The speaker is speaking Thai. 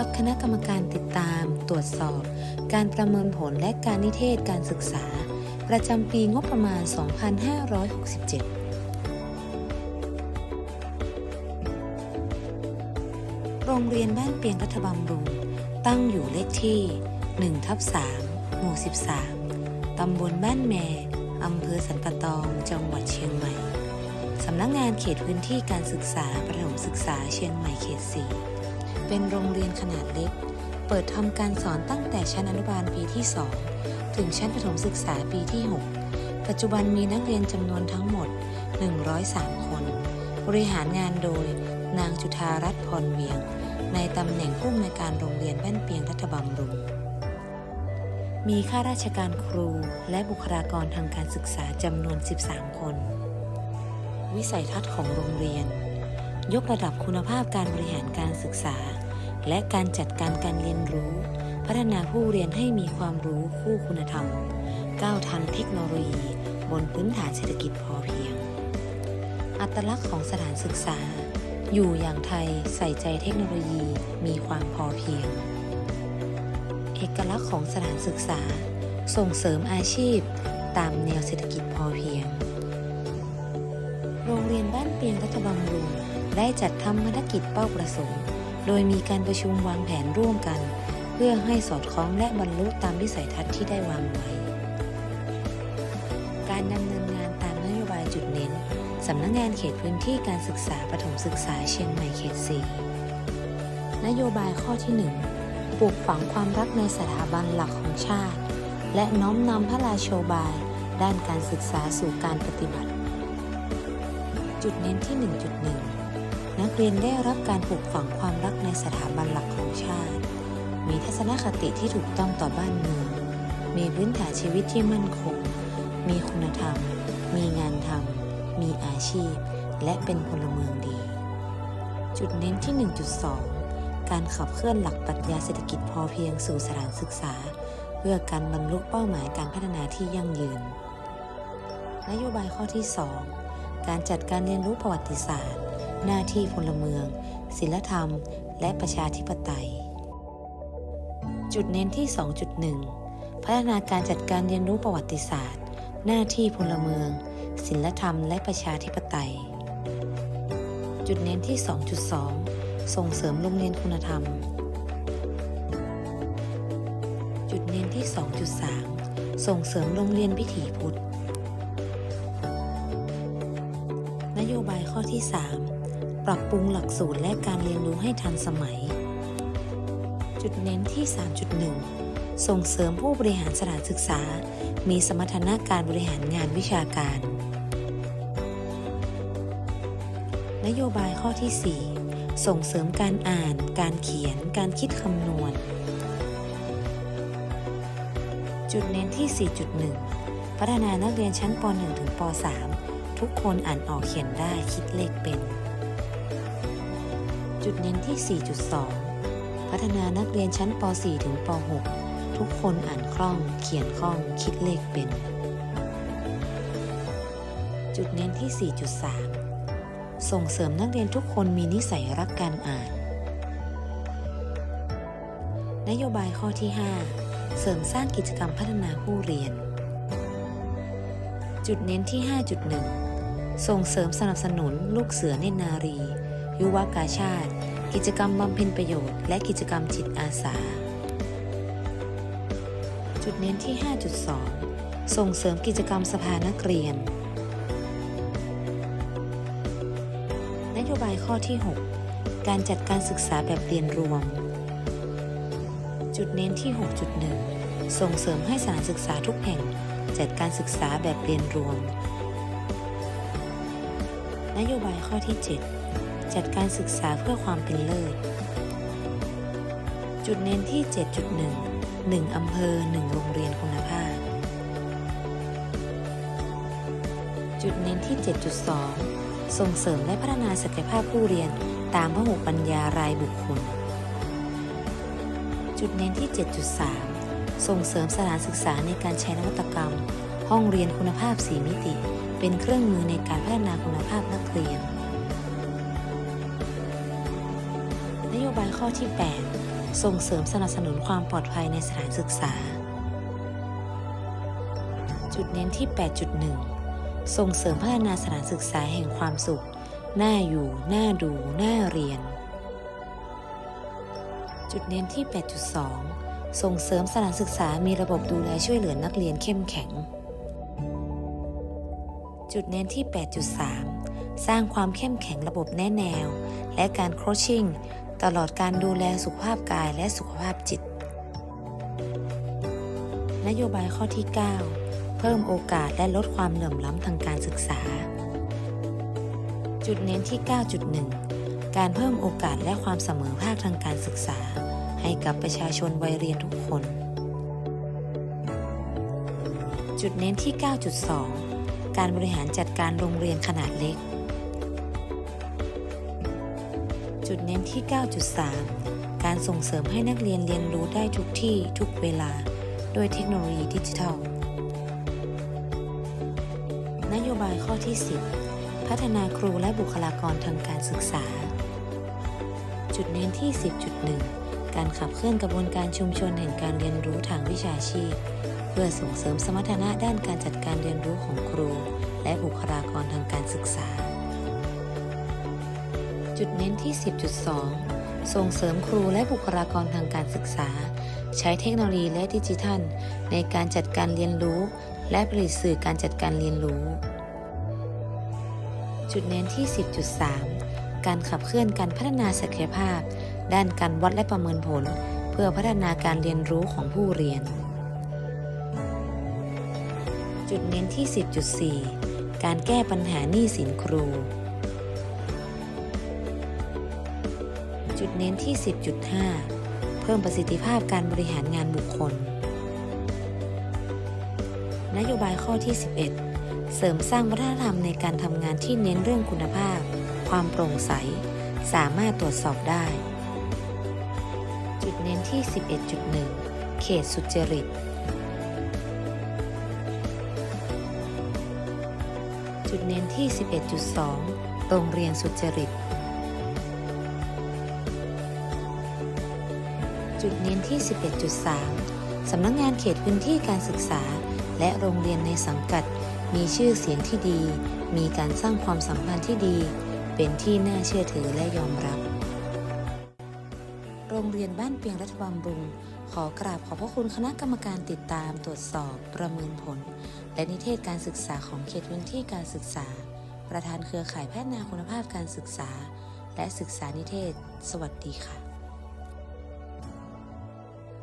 ับคณะกรรมการติดตาม ตรวจสอบ การประเมินผลและการนิเทศการศึกษา ประจำปีงบประมาณ 2567โรงเรียนบ้านเปียงรัฐบำรุง ตั้งอยู่เลขที่1ทับ3หมู่ 13 ตำบลบ้านแมอำเภอสันปะตอง จังหวัดเชียงใหม่ สำนักงานเขตพื้นที่การศึกษาประถมศึกษาเชียงใหม่เขต 4 เป็นโรงเรียนขนาดเล็ก เปิดทำการสอนตั้งแต่ชั้นอนุบาลปีที่ 2 ถึงชั้นประถมศึกษาปีที่ 6 ปัจจุบันมีนักเรียนจำนวนทั้งหมด 103 คน บริหารงานโดย นางจุธารัตน์พรเวียง ในตำแหน่งผู้อำนวยการโรงเรียนบ้านเปียงรัฐบำรุง มีข้าราชการครูและบุคลากรทางการศึกษาจำนวน 13 คน วิสัยทัศน์ของโรงเรียนยกระดับคุณภาพการบริหารการศึกษา และการจัดการการเรียนรู้ พัฒนาผู้เรียนให้มีความรู้คู่คุณธรรม ก้าวทันเทคโนโลยี บนพื้นฐานเศรษฐกิจพอเพียง อัตลักษณ์ของสถานศึกษา อยู่อย่างไทยใส่ใจเทคโนโลยีมีความพอเพียง เอกลักษณ์ของสถานศึกษา ส่งเสริมอาชีพ ตามแนวเศรษฐกิจพอเพียง โรงเรียนบ้านเปียงรัฐบำรุงได้จัดทำภารกิจเป้าประสงค์ โดยมีการประชุมวางแผนร่วมกัน เพื่อให้สอดคล้องและบรรลุตามวิสัยทัศน์ที่ได้วางไว้ การดำเนินงานตามนโยบายจุดเน้นสำนักงานเขตพื้นที่การศึกษาประถมศึกษาเชียงใหม่เขต 4 นโยบายข้อที่ 1 ปลูกฝังความรักในสถาบันหลักของชาติ และน้อมนำพระราโชบาย ด้านการศึกษาสู่การปฏิบัติ จุดเน้นที่ 1.1 นักเรียนได้รับการปลูกฝังความรักในสถาบันหลักของชาติ มีทัศนคติที่ถูกต้องต่อบ้านเมือง มีพื้นฐานชีวิตที่มั่นคง มีคุณธรรม มีงานทำ มีอาชีพ และเป็นพลเมืองดี จุดเน้นที่ 1.2 การขับเคลื่อนหลักปรัชญาเศรษฐกิจพอเพียงสู่สถานศึกษา เพื่อการบรรลุเป้าหมายการพัฒนาที่ยั่งยืน นโยบายข้อที่ 2 การจัดการเรียนรู้ประวัติศาสตร์ หน้าที่พลเมือง ศิลธรรม และประชาธิปไตย จุดเน้นที่ 2.1 พัฒนาการจัดการเรียนรู้ประวัติศาสตร์ หน้าที่พลเมือง ศิลธรรม และประชาธิปไตย จุดเน้นที่ 2.2 ส่งเสริมโรงเรียนคุณธรรม จุดเน้นที่ 2.3 ส่งเสริมโรงเรียนวิถีพุทธนโยบายข้อที่ 3 รับปรุงหลักสูตรและการเรียนรู้ให้ทันสมัย จุดเน้นที่ 3.1 ส่งเสริมผู้บริหารสถานศึกษา มีสมรรถนะการบริหารงานวิชาการ นโยบายข้อที่ 4 ส่งเสริมการอ่าน การเขียน การคิดคำนวณ จุดเน้นที่ 4.1 พัฒนานักเรียนชั้นป .1 ถึงป .3 ทุกคนอ่านออกเขียนได้คิดเลขเป็น จุดเน้นที่ 4.2 พัฒนานักเรียนชั้นป .4 ถึงป .6 ทุกคนอ่านคล่อง เขียนคล่อง คิดเลขเป็น จุดเน้นที่ 4.3 ส่งเสริมนักเรียนทุกคนมีนิสัยรักการอ่าน นโยบายข้อที่ 5 เสริมสร้างกิจกรรมพัฒนาผู้เรียน จุดเน้นที่ 5.1 ส่งเสริมสนับสนุนลูกเสือเนนารี ยุวกาชาติ กิจกรรมบำเพ็ญประโยชน์ และกิจกรรมจิตอาสา จุดเน้นที่ 5.2 ส่งเสริมกิจกรรมสภานักเรียน นโยบายข้อที่ 6 การจัดการศึกษาแบบเรียนรวม จุดเน้นที่ 6.1 ส่งเสริมให้สถานศึกษาทุกแห่งจัดการศึกษาแบบเรียนรวมนโยบายข้อที่ 7 จัดการศึกษาเพื่อความเป็นเลิศ จุดเน้นที่ 7.1 1อำเภอ 1 โรงเรียนคุณภาพ จุดเน้นที่ 7.2 ส่งเสริมและพัฒนาศักยภาพผู้เรียนตามพหุปัญญารายบุคคล จุดเน้นที่ 7.3 ส่งเสริมสถานศึกษาในการใช้นวัตกรรม ห้องเรียนคุณภาพ 4 มิติ เป็นเครื่องมือในการพัฒนาคุณภาพนักเรียน โยบายข้อที่ 8 ส่งเสริมสนับสนุนความปลอดภัยในสถานศึกษา จุดเน้นที่ 8.1 ส่งเสริมพัฒนาสถานศึกษาแห่งความสุข น่าอยู่ น่าดู น่าเรียน จุดเน้นที่ 8.2 ส่งเสริมสถานศึกษามีระบบดูแลช่วยเหลือนักเรียนเข้มแข็ง จุดเน้นที่ 8.3 สร้างความเข้มแข็งระบบแน่แนว และการโคชชิ่ง ตลอดการดูแลสุขภาพกายและสุขภาพจิต นโยบายข้อที่ 9 เพิ่มโอกาสและลดความเหลื่อมล้ำทางการศึกษา จุดเน้นที่ 9.1 การเพิ่มโอกาสและความเสมอภาคทางการศึกษา ให้กับประชาชนวัยเรียนทุกคน จุดเน้นที่ 9.2 การบริหารจัดการโรงเรียนขนาดเล็ก จุดเน้นที่ 9.3 การส่งเสริมให้นักเรียนเรียนรู้ได้ทุกที่ทุกเวลา โดยเทคโนโลยีดิจิทัล นโยบายข้อที่ 10 พัฒนาครูและบุคลากรทางการศึกษา จุดเน้นที่ 10.1 การขับเคลื่อนกระบวนการชุมชนแห่งการเรียนรู้ทางวิชาชีพ เพื่อส่งเสริมสมรรถนะด้านการจัดการเรียนรู้ของครู และบุคลากรทางการศึกษา จุดเน้นที่ 10.2 ส่งเสริมครูและบุคลากรทางการศึกษา ใช้เทคโนโลยีและดิจิทัล ในการจัดการเรียนรู้ และผลิตสื่อการจัดการเรียนรู้ จุดเน้นที่ 10.3 การขับเคลื่อนการพัฒนาศักยภาพ ด้านการวัดและประเมินผล เพื่อพัฒนาการเรียนรู้ของผู้เรียน จุดเน้นที่ 10.4 การแก้ปัญหาหนี้สินครู เน้นที่ 10.5 เพิ่มประสิทธิภาพการบริหารงานบุคคล นโยบายข้อที่ 11 เสริมสร้างวัฒนธรรมในการทำงานที่เน้นเรื่องคุณภาพ ความโปร่งใส สามารถตรวจสอบได้ จุดเน้นที่ 11.1 เขตสุจริตจุดเน้นที่ 11.2 โรงเรียนสุจริต จุดเน้นที่ 11.3 สำนักงงานเขตพื้นที่การศึกษา และโรงเรียนในสังกัด มีชื่อเสียงที่ดี มีการสร้างความสัมพันธ์ที่ดี เป็นที่น่าเชื่อถือและยอมรับ โรงเรียนบ้านเปียงรัฐบำรุง ขอกราบขอบพระคุณคณะกรรมการติดตามตรวจสอบประเมินผล และนิเทศการศึกษาของเขตพื้นที่การศึกษา ประธานเครือข่ายพัฒนาคุณภาพการศึกษา และศึกษานิเทศ สวัสดีค่ะ